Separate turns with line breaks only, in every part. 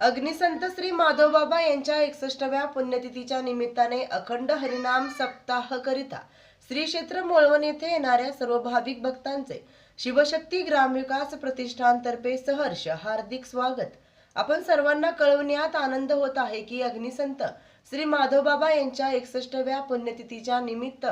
अग्निसंत श्री माधवबाबा यांच्या एकसष्टव्या पुण्यतिथीच्या निमित्ताने अखंड हरिनाम सप्ताह करिता श्री क्षेत्र मोळवण येथे येणाऱ्या सर्व भाविक भक्तांचे शिवशक्ती ग्रामविकास प्रतिष्ठानतर्फे सहर्ष हार्दिक स्वागत. आपण सर्वांना कळवण्यात आनंद होत आहे की अग्निसंत श्री माधवबाबा यांच्या एकसष्टव्या पुण्यतिथीच्या निमित्त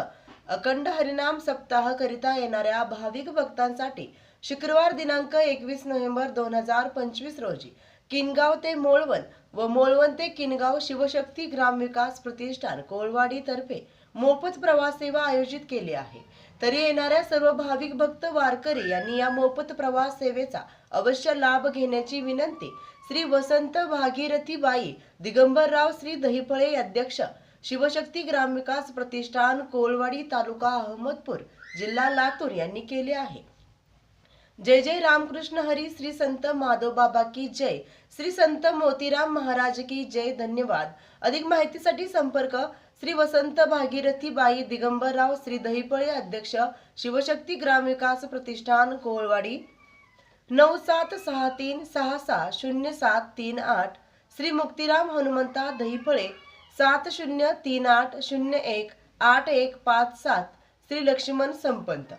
अखंड हरिनाम सप्ताह करिता येणाऱ्या भाविक भक्तांसाठी शुक्रवार दिनांक एकवीस नोव्हेंबर दोन हजार पंचवीस रोजी किनगाव ते मोळवन व मोळवण ते किनगाव शिवशक्ती ग्रामविकास प्रतिष्ठान कोळवाडी तर्फे मोफत प्रवास सेवा आयोजित केली आहे. तरी येणाऱ्या सर्व भाविक भक्त वारकरी यांनी या मोफत प्रवास सेवेचा अवश्य लाभ घेण्याची विनंती श्री वसंत भागीरथी बाई दिगंबरराव श्री दहिफळे अध्यक्ष शिवशक्ती ग्रामविकास प्रतिष्ठान कोळवाडी तालुका अहमदपूर जिल्हा लातूर यांनी केले आहे. जय जय रामकृष्ण हरी श्री संत माधव बाबा की जय. श्री संत मोतीराम महाराज की जय धन्यवाद. अधिक माहितीसाठी संपर्क श्री वसंत भागीरथी बाई दिगंबरराव श्री दहिपळे अध्यक्ष शिवशक्ती ग्रामविकास प्रतिष्ठान कोळवाडी. नऊ सात सहा तीन सहा सहा शून्य सात तीन आठ. श्री मुक्तिराम हनुमंता दहिफळे सात शून्य तीन आठ शून्य एक आठ एक पाच सात. श्री लक्ष्मण संपंत.